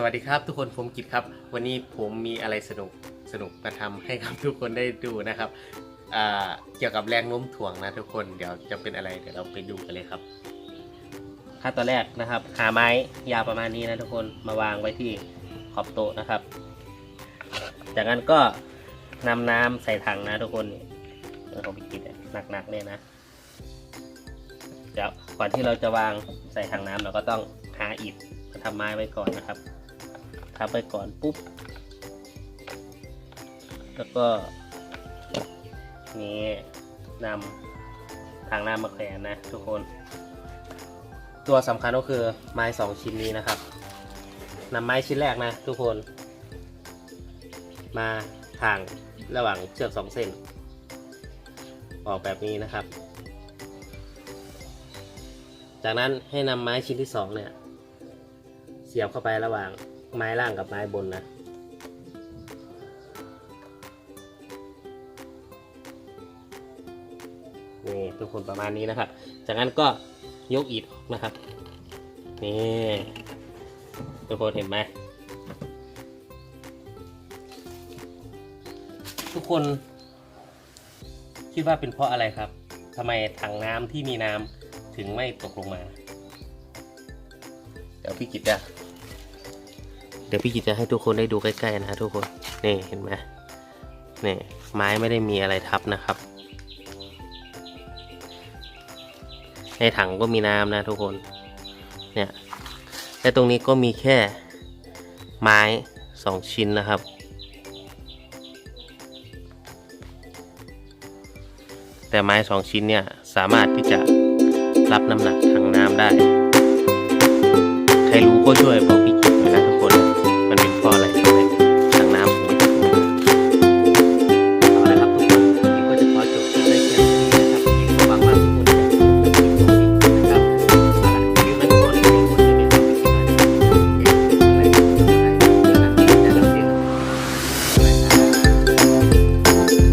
สวัสดีครับทุกคนผมกิตครับ วันนี้ผมมีอะไรสนุกสนุกมาทำให้กับทุกคนได้ดูนะครับเกี่ยวกับแรงโน้มถ่วงนะทุกคนเดี๋ยวจะเป็นอะไรเดี๋ยวเราไปดูกันเลยครับขั้นตอนแรกนะครับ หาไม้ยาวประมาณนี้นะทุกคนมาวางไว้ที่ขอบโต๊ะนะครับ จากนั้นก็นำน้ำใส่ถังนะทุกคนเออของพี่กิตหนักๆเนี่ยนะเดี๋ยวก่อนที่เราจะวางใส่ถังน้ำเราก็ต้องหาอิฐมาทำไม้ไว้ก่อนนะครับ ทับไว้ก่อนปุ๊บ แล้วก็ นี่นำทางน้ำมาแขวนนะทุกคน ตัวสำคัญก็คือไม้สองชิ้นนี้นะครับนำไม้ชิ้นแรกนะทุกคน มาทางระหว่างเชือกสองเส้น ออกแบบนี้นะครับ จากนั้นให้นำไม้ชิ้นที่สองเนี่ย เสียบเข้าไประหว่าง ไม้ล่างกับไม้บนนะนี่ทุกคนประมาณนี้นะครับ จากนั้นก็ยกอิฐออกนะครับ นี่ทุกคนเห็นไหมทุกคน คิดว่าเป็นเพราะอะไรครับทำไมถังน้ำที่มีน้ำถึงไม่ตกลงมา เดี๋ยวพี่กิตจะ เดี๋ยวพี่กิตจะให้ทุกคนได้ดูใกล้ๆนะฮะทุกคนนี่เห็นไหมนี่ไม้ไม่ได้มีอะไรทับนะครับ ในถังก็มีน้ำนะทุกคนเนี่ยและตรงนี้ก็มีแค่ไม้สองชิ้นนะครับ แต่ไม้สองชิ้นเนี่ยสามารถที่จะรับน้ำหนักทางน้ำได้ ใครรู้ก็ช่วยบอก